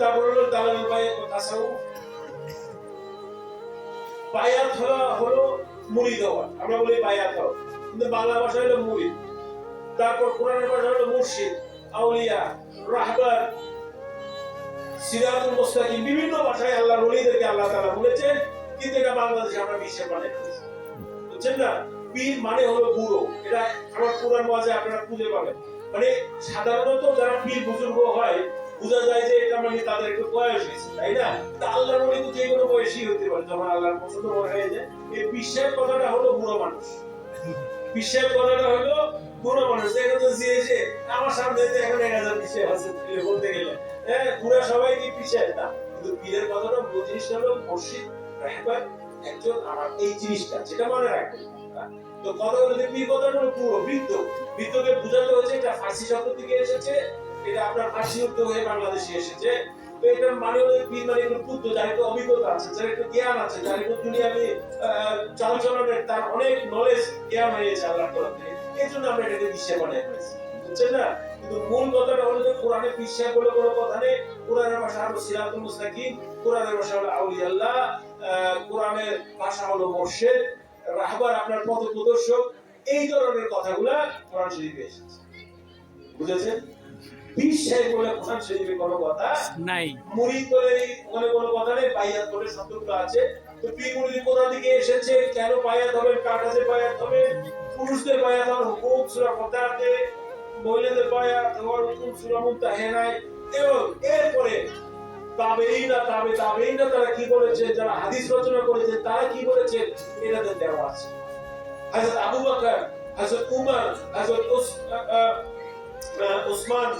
তারপর আমরা বলি বিভিন্ন ভাষায় আল্লাহ ওলিদেরকে আল্লাহ তাআলা বলেছেন, কিন্তু এটা বাংলাদেশে আমরা বিশ্বের মানে বুঝছেন না? পীর মানে হলো বুড়ো এটা আমার কোরআন মাঝে আপনারা খুঁজে পাবেন। মানে সাধারণত যারা পীর বুজুর্গ হয়, বোঝা যায় মানে তাদের একটু বয়স হয়েছে, তাই না? আল্লাহর ওলি তো যে কোনো বয়সী হতে পারে, যখন আল্লাহর পছন্দ মনে হয়ে যায়। এই বিশ্বের কথাটা হলো বুড়ো মানুষ। বিশ্বের কথাটা হলো বুড়ো মানুষ। এটা তো যে আমার সামনে এখন এক হাজার আছে বলতে গেলে। হ্যাঁ পুরা সবাই কি না। কিন্তু কথাটা হলো মসজিদ রাখবার একজন আমার এই জিনিসটা, যেটা মনে রাখবে হ্যাঁ? তো কথা যে পীর কথাটা হলো পুরো বৃদ্ধ। বৃদ্ধকে বোঝাতে হচ্ছে এটা ফার্সি শব্দ থেকে এসেছে। এটা আপনার হয়ে বাংলাদেশে এসেছে। তো এটার মানে হলো মানে একটু যার একটু অভিজ্ঞতা আছে, যার একটু জ্ঞান আছে, যার একটু চালচলনের তার অনেক নলেজ জ্ঞান হয়েছে আল্লাহর তরফ থেকে। এই জন্য আমরা এটাকে ফেলেছি বুঝছেন না? কিন্তু মূল কথাটা হলো যে কোরআনে বিশ্বাস বলে কোনো কথা নেই। কোরআনের ভাষা হলো সিরাতুল মুস্তাকিম। কোরআনের ভাষা হলো কোরআনের ভাষা হলো রাহবার আপনার পথ প্রদর্শক। এই ধরনের কথাগুলা কোরআন শরীফে এসেছে। বুঝেছেন? বিশ্বাস বলে কোরআন শরীফে কোনো কথা নাই। করে ওখানে কোনো কথা নেই বাইয়াত বলে শব্দগুলো আছে। তো পীর মুড়ি কোথা থেকে এসেছে কেন বায়াত হবে কার কাছে বায়াত হবে? পুরুষদের বায়াত হবে হুকুম সূরা ফতাহাতে মহিলাদের বায়াত হওয়ার হুকুম সূরা মুমতাহিনায় এবং এরপরে তাবেঈনা তাবে তাবেঈনা তারা কি বলেছে যারা হাদিস রচনা করেছে তারা কি বলেছে এটাতে দেওয়া আছে। হযরত আবু বকর হযরত উমর হযরত উসমান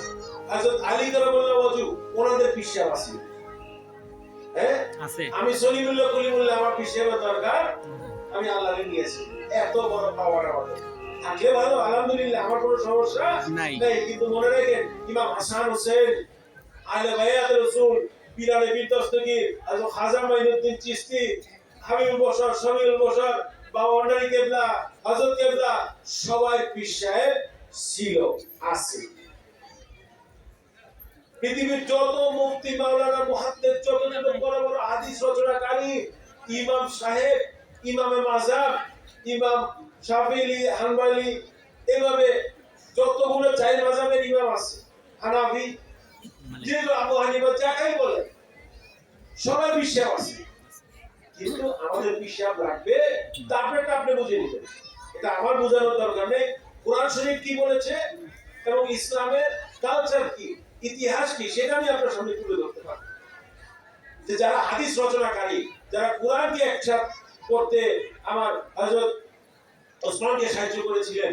হযরত আলী ওয়াজহু ওনাদের পিসাব আছে। হ্যাঁ? আছে। আমি সলিমুল্লাহ কলিমুল্লাহ আমার দরকার। আমি আল্লাহকে নিয়েছি। এত বড় পাওয়ার আমাদের। থাকলে ভালো আলহামদুলিল্লাহ আমার কোনো সমস্যা নাই। কিন্তু মনে রাখেন ইমাম হাসান হোসেন আলে বায়াত রসুল পিরানে বীর আজ খাজা মাইনুদ্দিন হাবিবুল শমীরুল বশর বাবা অন্ডারি কেবলা হযরত কেবলা সবাই পীর সাহেব ছিল আছে। পৃথিবীর যত মুফতি, মাওলানা মুহাদ্দিস, যত যত বড় বড় হাদিস রচনাকারী, ইমাম সাহেব, ইমামে মাযহাব ইমাম শাফিঈ হানবলি, এভাবে যতগুলো চাই মাযহাবের ইমাম আছে, হানাফি, যেগুলো আবু হানিফা যাকাই বলে, সবাই বিশ্বাস আছে। কিন্তু আমাদের বিশ্বাস লাগবে তারপরে আপনি বুঝে নেবেন। এটা আমার বোঝানোর দরকার নেই। কোরআন শরীফ কি বলেছে এবং ইসলামের কালচার কি? ইতিহাস কি সেটা আমি আপনার সামনে তুলে ধরতে পারব। যে যারা হাদিস রচনাকারী, যারা কোরআনকে একসাথ করতে আমার হযরত ওসমানকে সাহায্য করেছিলেন,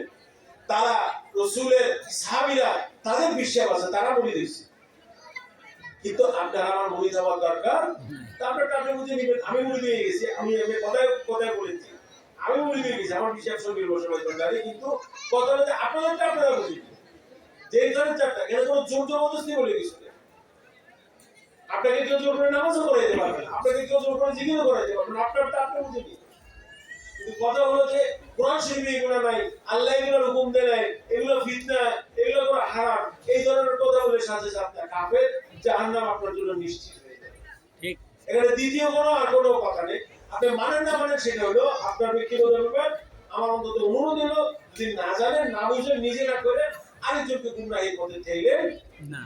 তারা রসুলের সাহাবীরা তাদের বিশ্বাস আছে, তারা বলি দিচ্ছে কিন্তু আপনার আমার মুড়ি দেওয়ার দরকার? তারপরে আপনি বুঝে নেবেন, আমি মুড়ি দিয়ে গেছি, আমি আমি কথায় কথায় বলেছি। আমি মুড়ি দিয়ে গেছি, আমার বিশ্বাস সঙ্গে বসবাস দরকার কিন্তু কথা হচ্ছে আপনাদেরটা আপনারা বুঝে নেবেন। যে চারটা এটা কোনো জোর জবরদস্তি বলে কিছু না। আপনাকে কেউ জোর করে নামাজও করাইতে পারবে না আপনাকে কেউ জোর করে জিজ্ঞেস করাইতে পারবে না আপনারটা আপনি বুঝে নিন কিন্তু কথা হলো যে কোরআন শরীফে এগুলো নাই আল্লাহ এগুলোর হুকুম দেয় নাই এগুলো ফিতনা এগুলো কোনো হারাম এই ধরনের কথা বলে সাথে সাথে কাফের জাহান্নাম আপনার জন্য নিশ্চিত হয়ে যাবে ঠিক এখানে দ্বিতীয় কোনো আর কোনো কথা নেই আপনি মানেন না মানেন সেটা হলো আপনার ব্যক্তিগত ব্যাপার আমার অন্তত অনুরোধ হলো যদি না জানেন না বুঝেন নিজে না করে আরেকজনকে গুমরাহির পথে ঠেলে না।